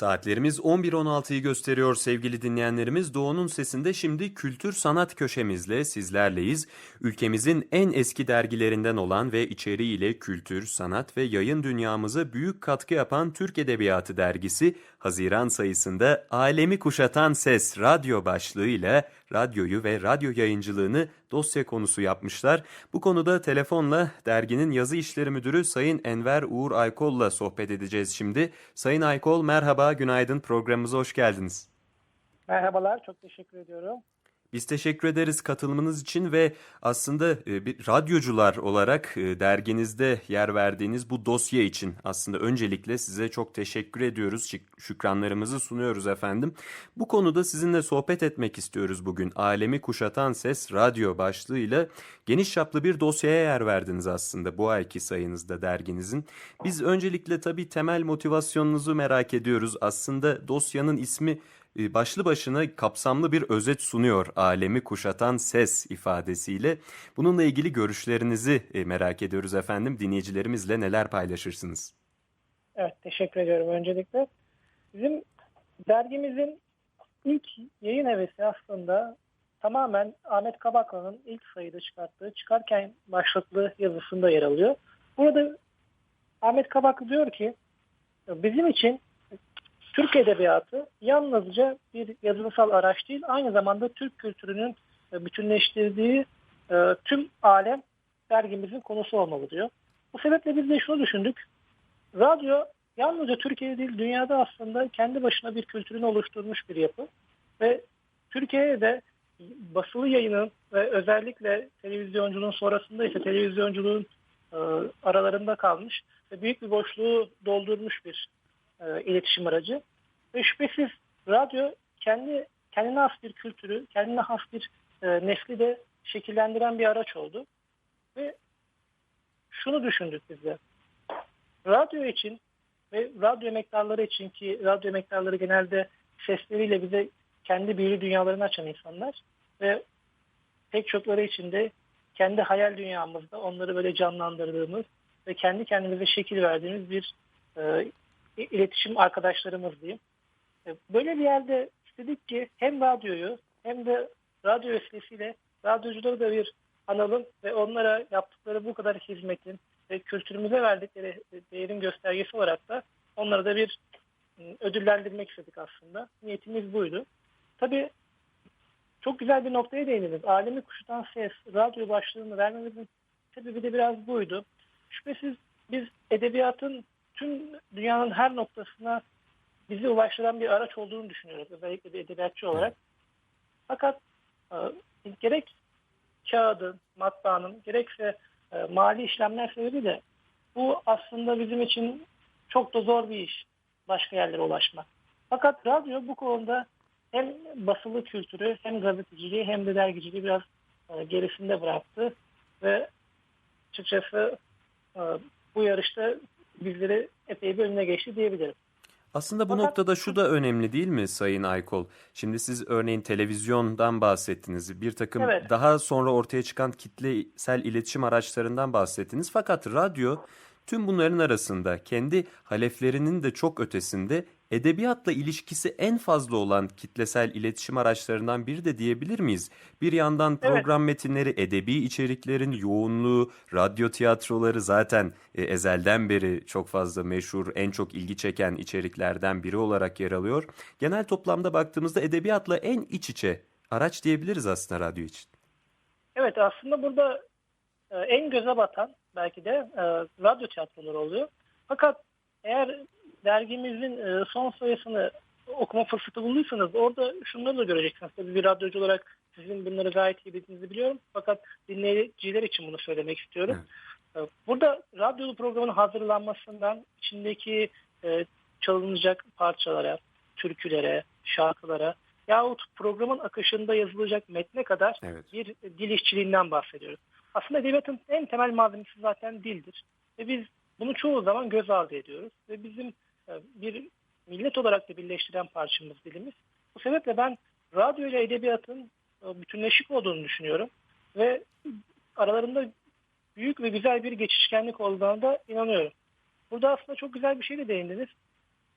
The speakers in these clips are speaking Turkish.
Saatlerimiz 11.16'yı gösteriyor sevgili dinleyenlerimiz. Doğu'nun sesinde şimdi kültür sanat köşemizle sizlerleyiz. Ülkemizin en eski dergilerinden olan ve içeriğiyle kültür, sanat ve yayın dünyamıza büyük katkı yapan Türk Edebiyatı dergisi Haziran sayısında Alemi Kuşatan Ses radyo başlığıyla radyoyu ve radyo yayıncılığını dosya konusu yapmışlar. Bu konuda telefonla derginin yazı işleri müdürü Sayın Enver Uğur Aykol'la sohbet edeceğiz şimdi. Sayın Aykol merhaba, günaydın programımıza hoş geldiniz. Merhabalar, çok teşekkür ediyorum. Biz teşekkür ederiz katılımınız için ve aslında e, bir radyocular olarak e, derginizde yer verdiğiniz bu dosya için aslında öncelikle size çok teşekkür ediyoruz. Şükranlarımızı sunuyoruz efendim. Bu konuda sizinle sohbet etmek istiyoruz bugün. Alemi Kuşatan Ses radyo başlığıyla geniş çaplı bir dosyaya yer verdiniz aslında bu ayki sayınızda derginizin. Biz öncelikle tabii temel motivasyonunuzu merak ediyoruz. Aslında dosyanın ismi başlı başına kapsamlı bir özet sunuyor alemi kuşatan ses ifadesiyle. Bununla ilgili görüşlerinizi e, merak ediyoruz efendim. Dinleyicilerimizle neler paylaşırsınız? Evet, teşekkür ediyorum öncelikle. Bizim dergimizin ilk yayın hevesi aslında tamamen Ahmet Kabaklı'nın ilk sayıda çıkarttığı Çıkarken başlıklı yazısında yer alıyor. Burada Ahmet Kabaklı diyor ki bizim için Türk Edebiyatı yalnızca bir yazılısal araç değil, aynı zamanda Türk kültürünün e, bütünleştirdiği e, tüm alem dergimizin konusu olmalı diyor. Bu sebeple biz de şunu düşündük. Radyo yalnızca Türkiye'de değil dünyada aslında kendi başına bir kültürünü oluşturmuş bir yapı. Ve Türkiye'de de basılı yayının ve özellikle televizyonculuğun sonrasında ise televizyonculuğun e, aralarında kalmış ve büyük bir boşluğu doldurmuş bir e, iletişim aracı. Ve şüphesiz radyo kendi kendine has bir kültürü, kendine has bir e, nesli de şekillendiren bir araç oldu. Ve şunu düşündük biz de. Radyo için ve radyo emektarları için ki radyo emektarları genelde sesleriyle bize kendi büyülü dünyalarını açan insanlar ve pek çokları için de kendi hayal dünyamızda onları böyle canlandırdığımız ve kendi kendimize şekil verdiğimiz bir e, iletişim arkadaşlarımız diyeyim. E, Böyle bir yerde istedik ki hem radyoyu hem de radyo vesilesiyle radyocuları da bir analım ve onlara yaptıkları bu kadar hizmetin ve kültürümüze verdikleri değerin göstergesi olarak da onları da bir ödüllendirmek istedik aslında. Niyetimiz buydu. Tabii çok güzel bir noktaya değindiniz. Alemi kuşatan ses, radyo başlığını vermemizin sebebi de biraz buydu. Şüphesiz biz edebiyatın tüm dünyanın her noktasına bizi ulaştıran bir araç olduğunu düşünüyoruz. Özellikle bir edebiyatçı olarak. Fakat e, gerek kağıdın, matbaanın gerekse e, mali işlemler sebebiyle bu aslında bizim için çok da zor bir iş başka yerlere ulaşmak. Fakat radyo bu konuda hem basılı kültürü hem gazeteciliği hem de dergiciliği biraz e, gerisinde bıraktı ve açıkçası e, bu yarışta bizleri epey bir önüne geçti diyebilirim. Aslında bu Fakat- noktada şu da önemli değil mi Sayın Aykol? Şimdi siz örneğin televizyondan bahsettiniz. Bir takım Evet. daha sonra ortaya çıkan kitlesel iletişim araçlarından bahsettiniz. Fakat radyo tüm bunların arasında kendi haleflerinin de çok ötesinde edebiyatla ilişkisi en fazla olan kitlesel iletişim araçlarından biri de diyebilir miyiz? Bir yandan Evet. program metinleri, edebi içeriklerin yoğunluğu, radyo tiyatroları zaten e, ezelden beri çok fazla meşhur, en çok ilgi çeken içeriklerden biri olarak yer alıyor. Genel toplamda baktığımızda edebiyatla en iç içe araç diyebiliriz aslında radyo için. Evet aslında burada e, en göze batan belki de e, radyo tiyatroları oluyor. Fakat eğer dergimizin e, son sayısını okuma fırsatı bulduysanız orada şunları da göreceksiniz. Tabii bir radyocu olarak sizin bunları gayet iyi bildiğinizi biliyorum. Fakat dinleyiciler için bunu söylemek istiyorum. E, Burada radyolu programın hazırlanmasından içindeki e, çalınacak parçalara, türkülere, şarkılara yahut programın akışında yazılacak metne kadar Evet. bir dil işçiliğinden bahsediyoruz. Aslında edebiyatın en temel malzemesi zaten dildir. Ve biz bunu çoğu zaman göz ardı ediyoruz. Ve bizim e, bir millet olarak da birleştiren parçamız dilimiz. Bu sebeple ben radyo ile edebiyatın e, bütünleşik olduğunu düşünüyorum. Ve aralarında büyük ve güzel bir geçişkenlik olduğuna da inanıyorum. Burada aslında çok güzel bir şey de değindiniz.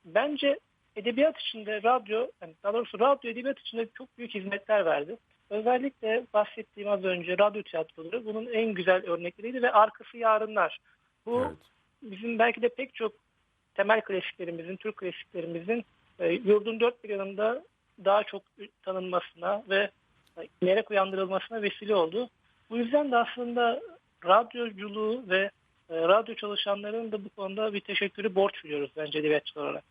Bence edebiyat içinde radyo, yani daha doğrusu radyo edebiyat içinde çok büyük hizmetler verdi. Özellikle bahsettiğim az önce radyo tiyatroları bunun en güzel örnekleriydi ve arkası yarınlar. Bu Evet. bizim belki de pek çok temel klasiklerimizin, Türk klasiklerimizin e, yurdun dört bir yanında daha çok tanınmasına ve e, merak uyandırılmasına vesile oldu. Bu yüzden de aslında radyoculuğu ve e, radyo çalışanlarının da bu konuda bir teşekkürü borç biliyoruz bence edebiyatçılar olarak.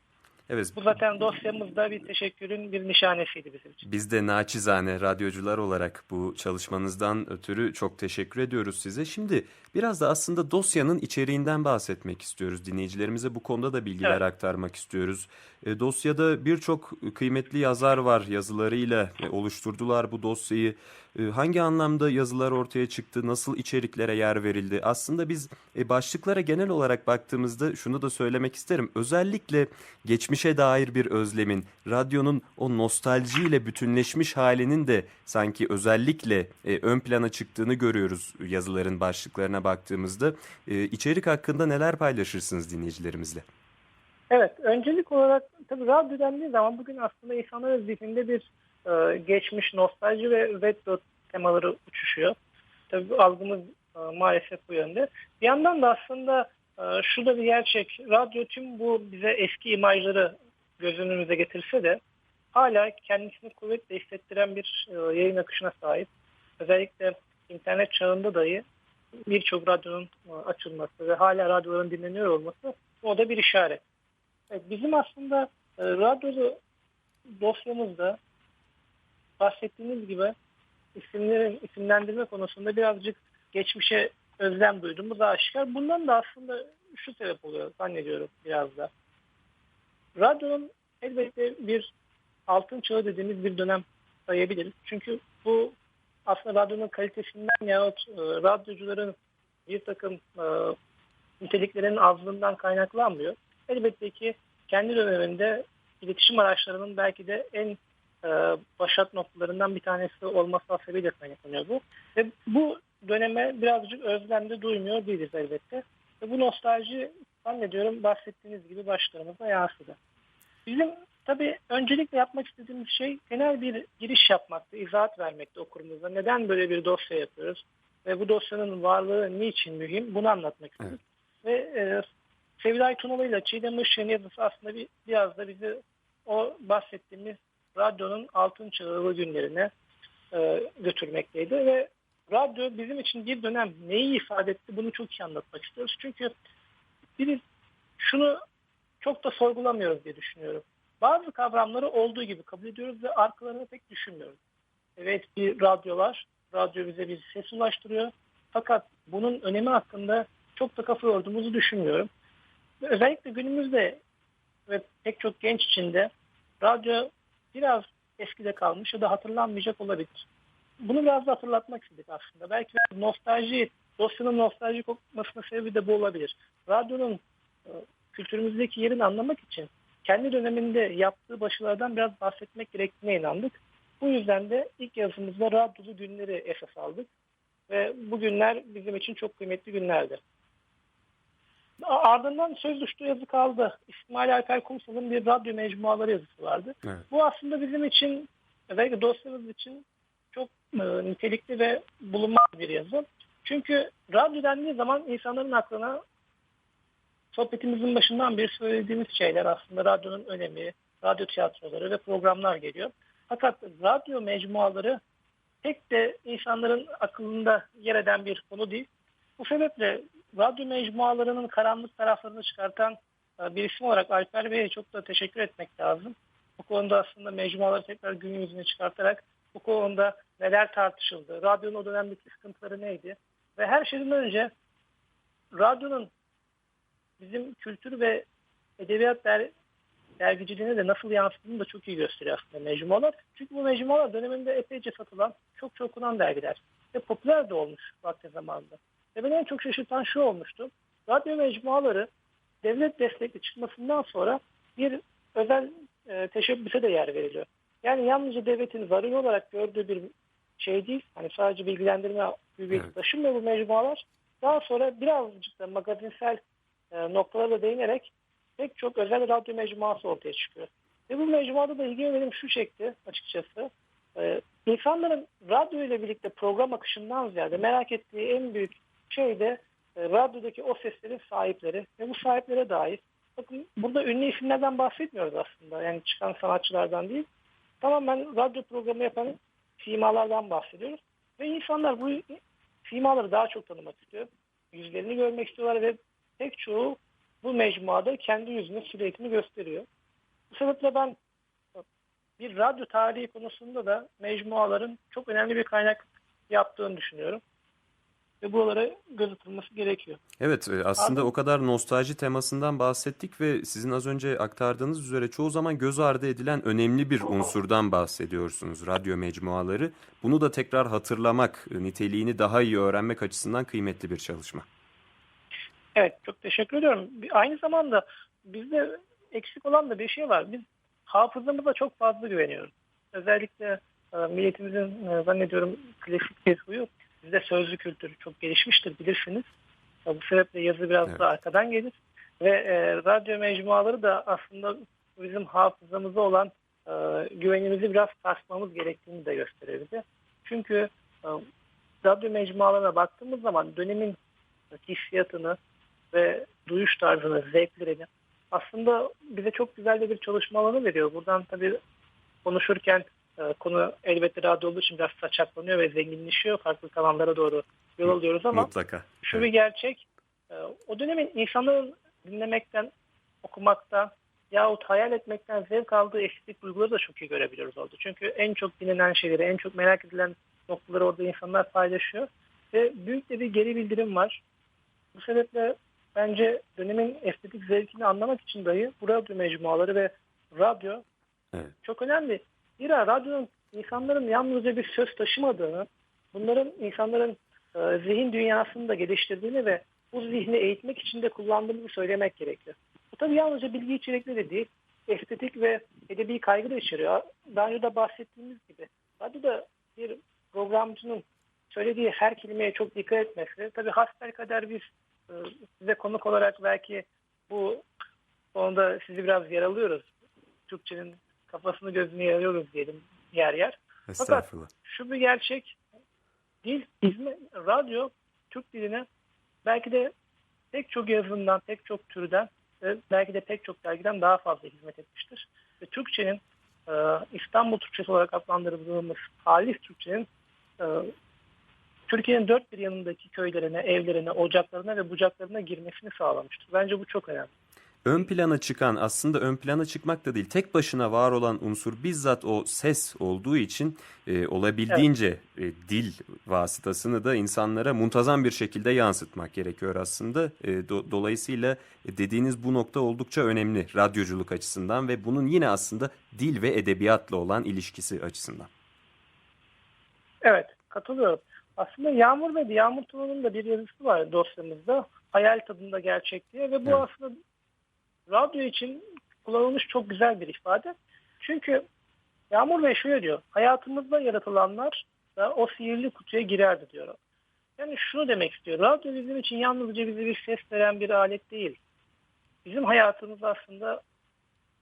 Evet. Bu zaten dosyamızda bir teşekkürün bir nişanesiydi bizim için. Biz de naçizane radyocular olarak bu çalışmanızdan ötürü çok teşekkür ediyoruz size. Şimdi biraz da aslında dosyanın içeriğinden bahsetmek istiyoruz. Dinleyicilerimize bu konuda da bilgiler Evet. aktarmak istiyoruz. E, dosyada birçok kıymetli yazar var. Yazılarıyla e, oluşturdular bu dosyayı. E, hangi anlamda yazılar ortaya çıktı? Nasıl içeriklere yer verildi? Aslında biz e, başlıklara genel olarak baktığımızda şunu da söylemek isterim. Özellikle geçmişe dair bir özlemin, radyonun o nostaljiyle bütünleşmiş halinin de sanki özellikle e, ön plana çıktığını görüyoruz yazıların başlıklarına baktığımızda. E, içerik hakkında neler paylaşırsınız dinleyicilerimizle? Evet, öncelik olarak tabii radyo dendiği zaman bugün aslında insanların zihninde bir e, geçmiş nostalji ve retro temaları uçuşuyor. Tabii algımız e, maalesef bu yönde. Bir yandan da aslında e, şu bir gerçek. Radyo tüm bu bize eski imajları göz önümüze getirse de hala kendisini kuvvetle hissettiren bir e, yayın akışına sahip. Özellikle internet çağında dahi birçok radyonun e, açılması ve hala radyoların dinleniyor olması o da bir işaret. Bizim aslında e, radyo dosyamızda bahsettiğimiz gibi isimlerin isimlendirme konusunda birazcık geçmişe özlem duyduğumuz aşikar. Bundan da aslında şu sebep oluyor zannediyorum biraz da. Radyonun elbette bir altın çağı dediğimiz bir dönem sayabiliriz. Çünkü bu aslında radyonun kalitesinden yahut e, radyocuların bir takım e, niteliklerinin azlığından kaynaklanmıyor. Elbette ki kendi döneminde iletişim araçlarının belki de en e, başat noktalarından bir tanesi olması hasebiyle kaynaklanıyor bu. Ve bu döneme birazcık özlem de duymuyor değiliz elbette. Ve bu nostalji zannediyorum bahsettiğiniz gibi başlarımıza yansıdı. Bizim tabii öncelikle yapmak istediğimiz şey genel bir giriş yapmaktı, izahat vermekti okurumuza. Neden böyle bir dosya yapıyoruz ve bu dosyanın varlığı niçin mühim bunu anlatmak istedik. Ve e, Sevilay Tunalı ile Çiğdem Işık'ın yazısı aslında bir, biraz da bizi o bahsettiğimiz radyonun altın çağı günlerine e, götürmekteydi ve radyo bizim için bir dönem neyi ifade etti bunu çok iyi anlatmak istiyoruz. Çünkü biz şunu çok da sorgulamıyoruz diye düşünüyorum. Bazı kavramları olduğu gibi kabul ediyoruz ve arkalarını pek düşünmüyoruz. Evet bir radyo var. Radyo bize bir ses ulaştırıyor. Fakat bunun önemi hakkında çok da kafa yorduğumuzu düşünmüyorum. Özellikle günümüzde ve pek çok genç içinde radyo biraz eskide kalmış ya da hatırlanmayacak olabilir. Bunu biraz da hatırlatmak istedik aslında. Belki nostalji, dosyanın nostalji kokmasına sebebi de bu olabilir. Radyonun e, kültürümüzdeki yerini anlamak için kendi döneminde yaptığı başarılardan biraz bahsetmek gerektiğine inandık. Bu yüzden de ilk yazımızda radyolu günleri esas aldık. Ve bu günler bizim için çok kıymetli günlerdi. Ardından söz düştüğü yazı kaldı. İsmail Alper Kumsal'ın bir radyo mecmuaları yazısı vardı. Evet. Bu aslında bizim için özellikle dosyamız için çok e, nitelikli ve bulunmaz bir yazı. Çünkü radyo dendiği zaman insanların aklına sohbetimizin başından beri söylediğimiz şeyler aslında radyonun önemi, radyo tiyatroları ve programlar geliyor. Fakat radyo mecmuaları pek de insanların akılında yer eden bir konu değil. Bu sebeple radyo mecmualarının karanlık taraflarını çıkartan e, bir isim olarak Alper Bey'e çok da teşekkür etmek lazım. Bu konuda aslında mecmuaları tekrar gün yüzüne çıkartarak bu konuda neler tartışıldı, radyonun o dönemdeki sıkıntıları neydi ve her şeyden önce radyonun bizim kültür ve edebiyat der, dergiciliğine de nasıl yansıdığını da çok iyi gösteriyor aslında mecmualar. Çünkü bu mecmualar döneminde epeyce satılan, çok çok okunan dergiler ve popüler de olmuş vakti zamanında. Ve beni en çok şaşırtan şu olmuştu. Radyo mecmuaları devlet destekli çıkmasından sonra bir özel e, teşebbüse de yer veriliyor. Yani yalnızca devletin zaruri olarak gördüğü bir şey değil. Hani sadece bilgilendirme hüviyeti Evet. taşımıyor bu mecmualar. Daha sonra birazcık da magazinsel e, noktalara da değinerek pek çok özel radyo mecmuası ortaya çıkıyor. Ve bu mecmuada da ilgimi benim şu çekti açıkçası. Ee, insanların radyo ile birlikte program akışından ziyade merak ettiği en büyük şey de e, radyodaki o seslerin sahipleri ve bu sahiplere dair. Bakın burada ünlü isimlerden bahsetmiyoruz aslında. Yani çıkan sanatçılardan değil. Tamamen radyo programı yapan simalardan bahsediyoruz. Ve insanlar bu simaları daha çok tanımak istiyor. Yüzlerini görmek istiyorlar ve pek çoğu bu mecmuada kendi yüzünü, silüetini gösteriyor. Bu sebeple ben bir radyo tarihi konusunda da mecmuaların çok önemli bir kaynak yaptığını düşünüyorum. Ve buralara göz atılması gerekiyor. Evet e, aslında Pardon? o kadar nostalji temasından bahsettik ve sizin az önce aktardığınız üzere çoğu zaman göz ardı edilen önemli bir unsurdan bahsediyorsunuz radyo mecmuaları. Bunu da tekrar hatırlamak, e, niteliğini daha iyi öğrenmek açısından kıymetli bir çalışma. Evet çok teşekkür ediyorum. Aynı zamanda bizde eksik olan da bir şey var. Biz hafızamıza çok fazla güveniyoruz. Özellikle e, milletimizin zannediyorum klasik bir huyu bizde sözlü kültürü çok gelişmiştir bilirsiniz. Bu sebeple yazı biraz Evet. da arkadan gelir. Ve e, radyo mecmuaları da aslında bizim hafızamıza olan e, güvenimizi biraz sarsmamız gerektiğini de gösteriyor bize. Çünkü e, radyo mecmualarına baktığımız zaman dönemin hissiyatını ve duyuş tarzını, zevklerini aslında bize çok güzel de bir çalışma alanı veriyor. Buradan tabii konuşurken konu elbette radyo olduğu için biraz saçaklanıyor ve zenginleşiyor. Farklı kanallara doğru yol alıyoruz ama Mutlaka. şu Evet. bir gerçek. e, O dönemin insanların dinlemekten, okumaktan yahut hayal etmekten zevk aldığı estetik duyguları da çok iyi görebiliyoruz orada. Çünkü en çok dinlenen şeyleri, en çok merak edilen noktaları orada insanlar paylaşıyor. Ve büyük de bir geri bildirim var. Bu sebeple bence dönemin estetik zevkini anlamak için dahi bu radyo mecmuaları ve radyo Evet. çok önemli. Zira radyonun insanların yalnızca bir söz taşımadığını, bunların insanların e, zihin dünyasını da geliştirdiğini ve bu zihni eğitmek için de kullandığımızı söylemek gerekiyor. Bu tabii yalnızca bilgi içerikli de değil, estetik ve edebi kaygı da içeriyor. Daha önce de bahsettiğimiz gibi. Radyoda bir programcının söylediği her kelimeye çok dikkat etmesi. Tabii hasbelkader biz e, size konuk olarak belki bu konuda sizi biraz yaralıyoruz. Türkçenin kafasını gözünü yarıyoruz diyelim yer yer. Estağfurullah. Şu bir gerçek. Dil, hizmet, radyo Türk diline belki de pek çok yazından, pek çok türden ve belki de pek çok dergiden daha fazla hizmet etmiştir. Ve Türkçenin e, İstanbul Türkçesi olarak adlandırdığımız halis Türkçenin e, Türkiye'nin dört bir yanındaki köylerine, evlerine, ocaklarına ve bucaklarına girmesini sağlamıştır. Bence bu çok önemli. Ön plana çıkan aslında ön plana çıkmak da değil tek başına var olan unsur bizzat o ses olduğu için e, olabildiğince e, dil vasıtasını da insanlara muntazam bir şekilde yansıtmak gerekiyor aslında. E, do- dolayısıyla e, dediğiniz bu nokta oldukça önemli radyoculuk açısından ve bunun yine aslında dil ve edebiyatla olan ilişkisi açısından. Evet, katılıyorum. Aslında Yağmur Bey, Yağmur Tuğ'un da bir yazısı var dosyamızda. Hayal tadında gerçek diye ve bu Evet. aslında radyo için kullanılmış çok güzel bir ifade. Çünkü Yağmur Bey şöyle diyor, hayatımızda yaratılanlar da o sihirli kutuya girerdi diyor. Yani şunu demek istiyor, radyo bizim için yalnızca bize bir ses veren bir alet değil. Bizim hayatımız aslında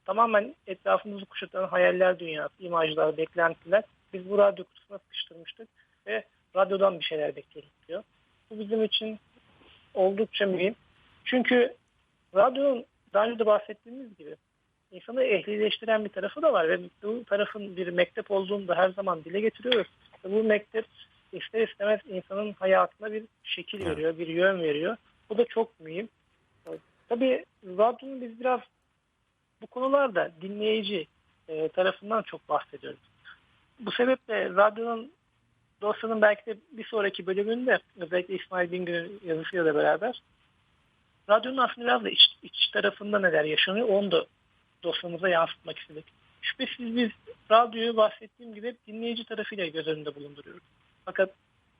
tamamen etrafımızı kuşatan hayaller dünyası, imajlar, beklentiler. Biz bu radyo kutusuna sıkıştırmıştık ve radyodan bir şeyler bekliyoruz diyor. Bu bizim için oldukça mühim. Çünkü radyonun daha önce de bahsettiğimiz gibi insanı ehlileştiren bir tarafı da var ve bu tarafın bir mektep olduğunu da her zaman dile getiriyoruz. Bu mektep ister istemez insanın hayatına bir şekil Evet. veriyor, bir yön veriyor. Bu da çok mühim. Tabii radyonun biz biraz bu konularda dinleyici e, tarafından çok bahsediyoruz. Bu sebeple radyonun dosyanın belki de bir sonraki bölümünde özellikle İsmail Bingöl'ün yazısıyla da beraber radyonun aslında biraz da iç, iç tarafında neler yaşanıyor onu da dosyamıza yansıtmak istedik. Şüphesiz biz radyoyu bahsettiğim gibi hep dinleyici tarafıyla göz önünde bulunduruyoruz. Fakat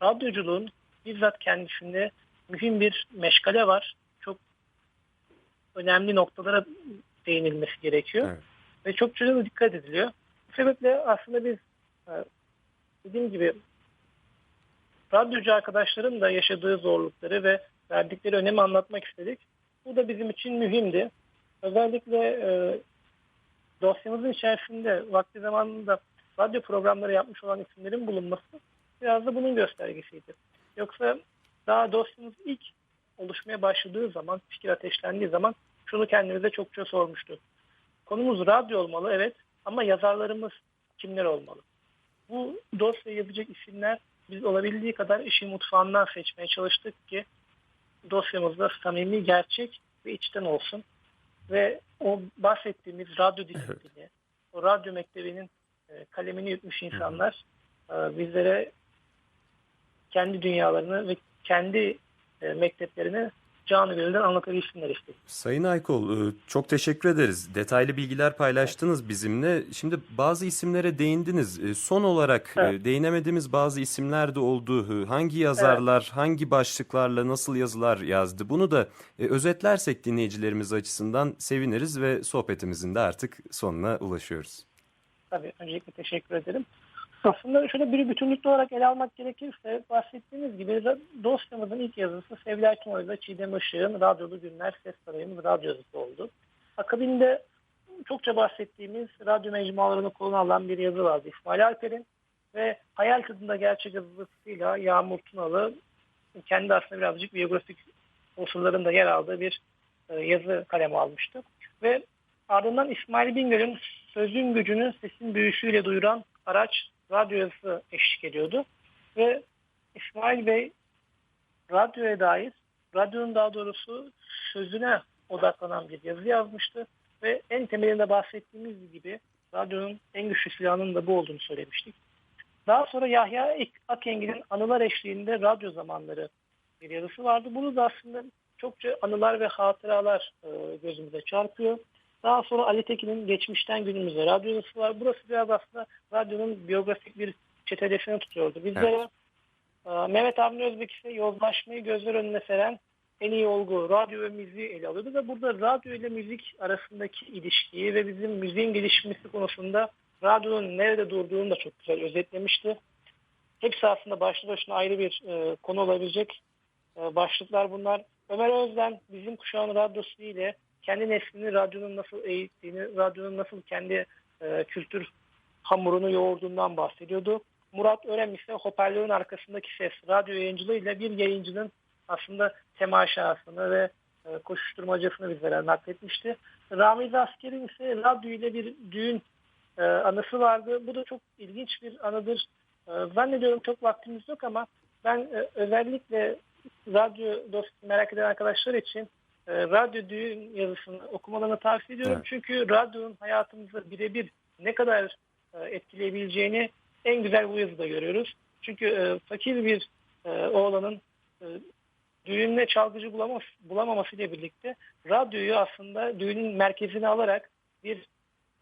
radyoculuğun bizzat kendisinde mühim bir meşgale var. Çok önemli noktalara değinilmesi gerekiyor. Evet. Ve çok çocuğa dikkat ediliyor. Bu sebeple aslında biz e, dediğim gibi radyocu arkadaşların da yaşadığı zorlukları ve verdikleri önemi anlatmak istedik. Bu da bizim için mühimdi. Özellikle e, dosyamızın içerisinde vakti zamanında radyo programları yapmış olan isimlerin bulunması biraz da bunun göstergesiydi. Yoksa daha dosyamız ilk oluşmaya başladığı zaman, fikir ateşlendiği zaman şunu kendimize çokça sormuştuk. Konumuz radyo olmalı evet ama yazarlarımız kimler olmalı? Bu dosya yazacak isimler biz olabildiği kadar işin mutfağından seçmeye çalıştık ki dosyamızda samimi, gerçek ve içten olsun. Ve o bahsettiğimiz radyo disiplini, o radyo mektebinin e, kalemini yutmuş insanlar e, bizlere kendi dünyalarını ve kendi e, mekteplerini canı gönülden anlatabilsinler istedik. Sayın Aykol, e, çok teşekkür ederiz. Detaylı bilgiler paylaştınız bizimle. Şimdi bazı isimlere değindiniz. E, Son olarak e, Evet. değinemediğimiz bazı isimler de oldu. Hangi yazarlar, hangi başlıklarla nasıl yazılar yazdı? Bunu da özetlersek dinleyicilerimiz açısından seviniriz ve sohbetimizin de artık sonuna ulaşıyoruz. Tabii öncelikle teşekkür ederim. Aslında şöyle bir bütünlüklü olarak ele almak gerekirse bahsettiğimiz gibi dosyamızın ilk yazısı Sevil Erkinoğlu ile Çiğdem Işık'ın Radyolu Günler Ses Sarayımız radyo yazısı oldu. Akabinde çokça bahsettiğimiz radyo mecmualarını konu alan bir yazı vardı İsmail Alper'in ve Hayal Tadında Gerçek yazısıyla Yağmur Tunalı kendi aslında birazcık biyografik unsurların yer aldığı bir e, yazı kaleme almıştı. Ve ardından İsmail Bingöl'ün sözün gücünü sesin büyüsüyle duyuran araç radyo yazısı eşlik ediyordu. Ve İsmail Bey radyoya dair, radyonun daha doğrusu sözüne odaklanan bir yazı yazmıştı. Ve en temelinde bahsettiğimiz gibi radyonun en güçlü silahının da bu olduğunu söylemiştik. Daha sonra Yahya Akengil'in anılar eşliğinde radyo zamanları bir yazısı vardı. Bunu da aslında çokça anılar ve hatıralar e, gözümüze çarpıyor. Daha sonra Ali Tekin'in geçmişten günümüze radyo yazısı var. Burası biraz aslında radyonun biyografik bir çetelesini tutuyordu. Bizlere e, Mehmet Avni Özbek ise yozlaşmayı gözler önüne seren en iyi olgu radyo ve müziği ele alıyordu ve burada radyo ile müzik arasındaki ilişkiyi ve bizim müziğin gelişmesi konusunda radyonun nerede durduğunu da çok güzel özetlemişti. Hepsi aslında başlı başına ayrı bir e, konu olabilecek e, başlıklar bunlar. Ömer Özden bizim kuşağın radyosu ile kendi neslini radyonun nasıl eğittiğini, radyonun nasıl kendi e, kültür hamurunu yoğurduğundan bahsediyordu. Murat Örem ise hoparlörün arkasındaki ses, radyo yayıncılığıyla bir yayıncının aslında temaşasını ve e, koşuşturmacasını bizlere nakletmişti. Ramiz Asker'in ise radyo ile bir düğün e, anısı vardı. Bu da çok ilginç bir anıdır. E, zannediyorum çok vaktimiz yok ama ben e, özellikle radyo dost merak eden arkadaşlar için e, radyo düğün yazısını okumalarını tavsiye ediyorum. Evet. Çünkü radyonun hayatımızı birebir ne kadar e, etkileyebileceğini en güzel bu yazıda görüyoruz. Çünkü e, fakir bir e, oğlanın e, düğününe çalgıcı bulamaz, bulamamasıyla birlikte radyoyu aslında düğünün merkezine alarak bir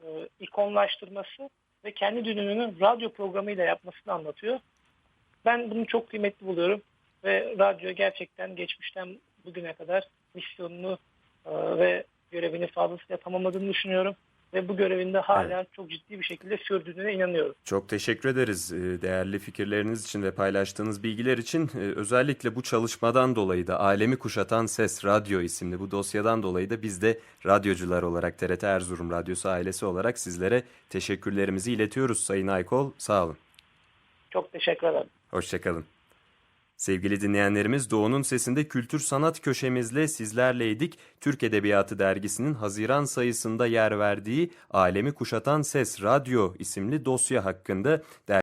e, ikonlaştırması ve kendi düğününü radyo programıyla yapmasını anlatıyor. Ben bunu çok kıymetli buluyorum ve radyo gerçekten geçmişten bugüne kadar misyonunu e, ve görevini fazlasıyla tamamladığını düşünüyorum ve bu görevinde hala çok ciddi bir şekilde sürdüğüne inanıyorum. Çok teşekkür ederiz e, değerli fikirleriniz için ve paylaştığınız bilgiler için. E, Özellikle bu çalışmadan dolayı da Alemi Kuşatan Ses Radyo isimli bu dosyadan dolayı da biz de radyocular olarak TRT Erzurum Radyosu ailesi olarak sizlere teşekkürlerimizi iletiyoruz Sayın Aykol. Sağ olun. Çok teşekkür ederim. Hoşçakalın. Sevgili dinleyenlerimiz Doğu'nun Sesinde Kültür Sanat köşemizle sizlerleydik. Türk Edebiyatı Dergisi'nin Haziran sayısında yer verdiği Alemi Kuşatan Ses Radyo isimli dosya hakkında